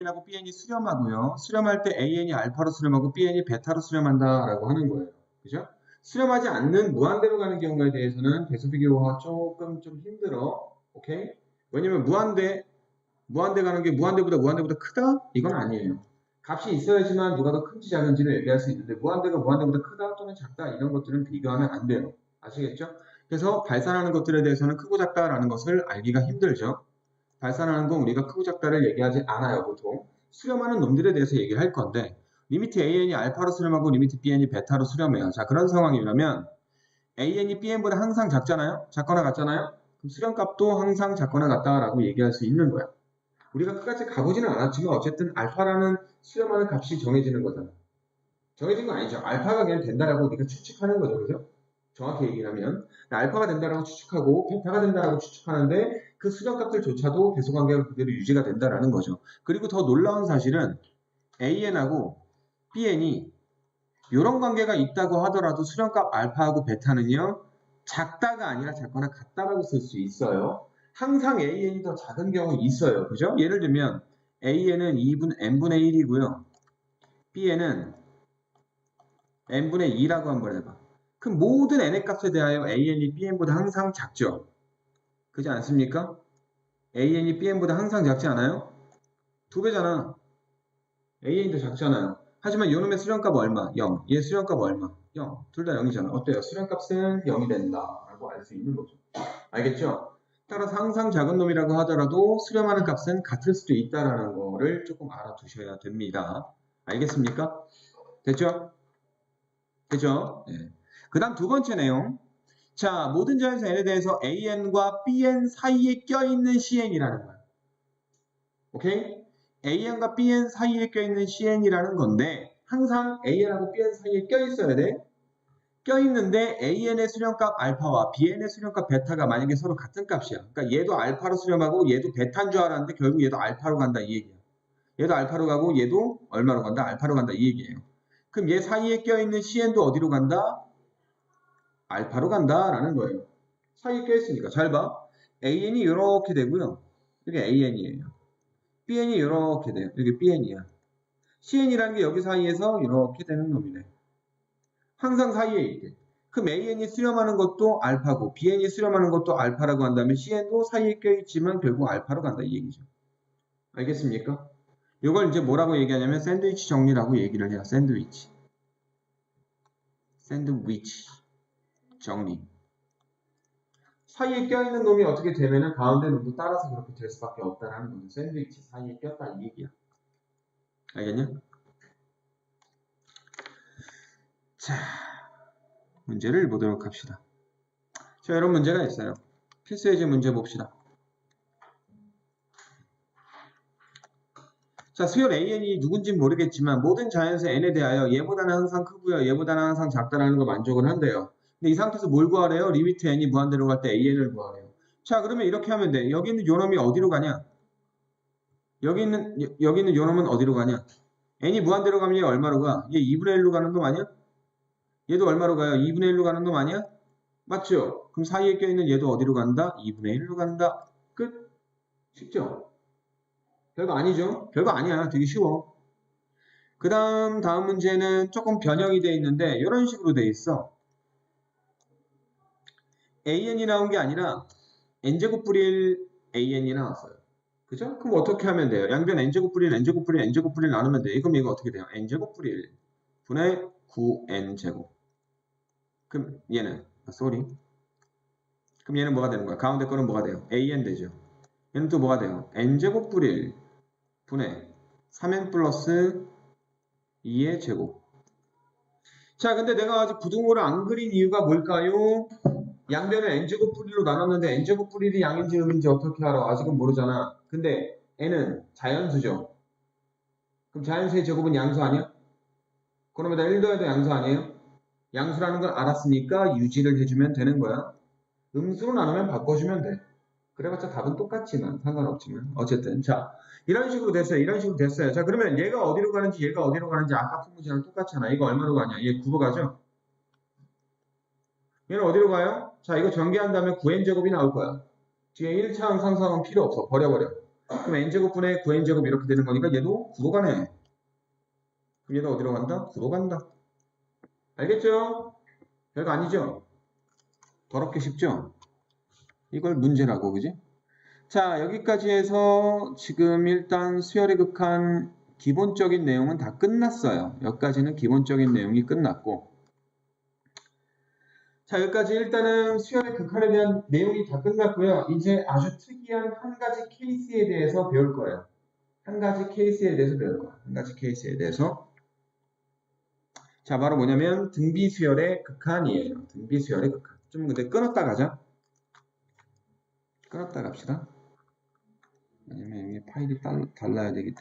A하고 Bn이 수렴하고요. 수렴할 때 An이 알파로 수렴하고 Bn이 베타로 수렴한다라고 하는 거예요. 그죠? 수렴하지 않는 무한대로 가는 경우에 대해서는 배수 비교가 조금 좀 힘들어. 오케이? 왜냐면 무한대 무한대 가는 게 무한대보다 무한대보다 크다? 이건 아니에요. 값이 있어야지만 누가 더 큰지 작은지를 얘기할 수 있는데 무한대가 무한대보다 크다 또는 작다 이런 것들은 비교하면 안 돼요. 아시겠죠? 그래서 발산하는 것들에 대해서는 크고 작다라는 것을 알기가 힘들죠. 발산하는 건 우리가 크고 작다를 얘기하지 않아요, 보통. 수렴하는 놈들에 대해서 얘기를 할 건데 리미트 AN이 알파로 수렴하고 리미트 BN이 베타로 수렴해요. 자, 그런 상황이라면 AN이 BN보다 항상 작잖아요? 작거나 같잖아요? 그럼 수렴값도 항상 작거나 같다라고 얘기할 수 있는 거야. 우리가 끝까지 가보지는 않았지만 어쨌든 알파라는 수렴하는 값이 정해지는 거잖아. 정해진 건 아니죠. 알파가 그냥 된다라고 우리가 추측하는 거죠. 그죠? 정확히 얘기하면 알파가 된다라고 추측하고 베타가 된다라고 추측하는데 그 수렴값들조차도 배수관계가 그대로 유지가 된다라는 거죠. 그리고 더 놀라운 사실은 AN하고 BN이 이런 관계가 있다고 하더라도 수렴값 알파하고 베타는요 작다가 아니라 작거나 같다라고 쓸 수 있어요. 항상 AN이 더 작은 경우 있어요. 그죠? 예를 들면 AN은 2분 n분의 1이고요. BN은 n분의 2라고 한번 해봐. 그 모든 n의 값에 대하여 AN이 BN보다 항상 작죠. 그렇지 않습니까? AN이 BN보다 항상 작지 않아요? 두 배잖아. AN이 더 작잖아요. 하지만 요놈의 수렴값 얼마? 0. 얘 수렴값 얼마? 0. 둘 다 0이잖아. 어때요? 수렴값은 0이 된다. 라고 알 수 있는 거죠. 알겠죠? 따라서 항상 작은 놈이라고 하더라도 수렴하는 값은 같을 수도 있다라는 거를 조금 알아두셔야 됩니다. 알겠습니까? 됐죠? 됐죠? 네. 그 다음 두 번째 내용. 자, 모든 자연수 n에 대해서 an과 bn 사이에 껴있는 cn이라는 거야. 오케이? an과 bn 사이에 껴있는 cn이라는 건데 항상 an하고 bn 사이에 껴있어야 돼. 껴있는데 an의 수렴값 알파와 bn의 수렴값 베타가 만약에 서로 같은 값이야. 그러니까 얘도 알파로 수렴하고 얘도 베타인 줄 알았는데 결국 얘도 알파로 간다 이 얘기야. 얘도 알파로 가고 얘도 얼마로 간다? 알파로 간다 이 얘기예요. 그럼 얘 사이에 껴있는 cn도 어디로 간다? 알파로 간다라는 거예요. 사이에 껴있으니까 잘 봐. an이 이렇게 되고요. 이게 an이에요. bn이 이렇게 돼요. 이게 bn이야. cn이라는 게 여기 사이에서 이렇게 되는 놈이네. 항상 사이에 있대. 그럼 an이 수렴하는 것도 알파고 bn이 수렴하는 것도 알파라고 한다면 cn도 사이에 껴있지만 결국 알파로 간다 이 얘기죠. 알겠습니까? 이걸 이제 뭐라고 얘기하냐면 샌드위치 정리라고 얘기를 해요. 샌드위치. 샌드위치 정리. 사이에 껴있는 놈이 어떻게 되면은 가운데 놈도 따라서 그렇게 될 수밖에 없다라는 거죠. 샌드위치 사이에 꼈다 이 얘기야. 알겠냐? 자, 문제를 보도록 합시다. 자, 이런 문제가 있어요. 필수예제 문제 봅시다. 자, 수열 AN이 누군진 모르겠지만 모든 자연수 N에 대하여 얘보다는 항상 크고요. 얘보다는 항상 작다라는 걸 만족을 한대요. 근데 이 상태에서 뭘 구하래요? 리미트 N이 무한대로 갈 때 AN을 구하래요. 자, 그러면 이렇게 하면 돼. 여기 있는 요놈이 어디로 가냐? 여기 있는, 여기 있는 요놈은 어디로 가냐? N이 무한대로 가면 얘 얼마로 가? 얘 2분의 1로 가는 놈 아니야? 얘도 얼마로 가요? 2분의 1로 가는 놈 아니야? 맞죠? 그럼 사이에 껴있는 얘도 어디로 간다? 2분의 1로 간다. 끝. 쉽죠? 별거 아니죠? 별거 아니야. 되게 쉬워. 그 다음 다음 문제는 조금 변형이 되어 있는데 이런 식으로 되어 있어. An이 나온 게 아니라 n제곱 뿌릴 an이 나왔어요. 그죠? 그럼 어떻게 하면 돼요? 양변 n제곱 뿌릴 n제곱 뿌릴 n제곱 뿌릴 나누면 돼. 그럼 이거 어떻게 돼요? n제곱 뿌릴 분의 9n제곱. 그럼 얘는 아, 쏘리. 그럼 얘는 뭐가 되는 거야? 가운데 거는 뭐가 돼요? an 되죠. 얘는 또 뭐가 돼요? n제곱 뿌릴 분의 3n 플러스 2의 제곱. 자, 근데 내가 아직 부등호를 안 그린 이유가 뭘까요? 양변을 n제곱 뿌리로 나눴는데 n제곱 뿌리이 양인지 음인지 어떻게 알아? 아직은 모르잖아. 근데 n은 자연수죠. 그럼 자연수의 제곱은 양수 아니야? 그러면 1 더해도 양수 아니에요? 양수라는 걸 알았으니까 유지를 해주면 되는 거야. 음수로 나누면 바꿔주면 돼. 그래봤자 답은 똑같지만 상관없지만 어쨌든 자 이런 식으로 됐어요. 이런 식으로 됐어요. 자 그러면 얘가 어디로 가는지 얘가 어디로 가는지 아까 푼 문제랑 똑같잖아. 이거 얼마로 가냐? 얘 9로 가죠? 얘는 어디로 가요? 자 이거 전개한 다음에 9n제곱이 나올 거야. 뒤에 1차항 상상은 필요 없어. 버려버려. 그럼 n제곱분의 9n제곱 이렇게 되는 거니까 얘도 9로 가네. 그럼 얘도 어디로 간다? 9로 간다. 알겠죠? 별거 아니죠? 더럽게 쉽죠? 이걸 문제라고, 그지? 자, 여기까지 해서 지금 일단 수열의 극한 기본적인 내용은 다 끝났어요. 여기까지는 기본적인 내용이 끝났고. 자, 여기까지 일단은 수열의 극한에 대한 내용이 다 끝났고요. 이제 아주 특이한 한 가지 케이스에 대해서 배울 거예요. 한 가지 케이스에 대해서 배울 거예요. 한 가지 케이스에 대해서. 자, 바로 뭐냐면 등비 수열의 극한이에요. 등비 수열의 극한. 좀 근데 끊었다 가자. 끊었다 갑시다. 왜냐면 여기 파일이 달라야 되기 때문에.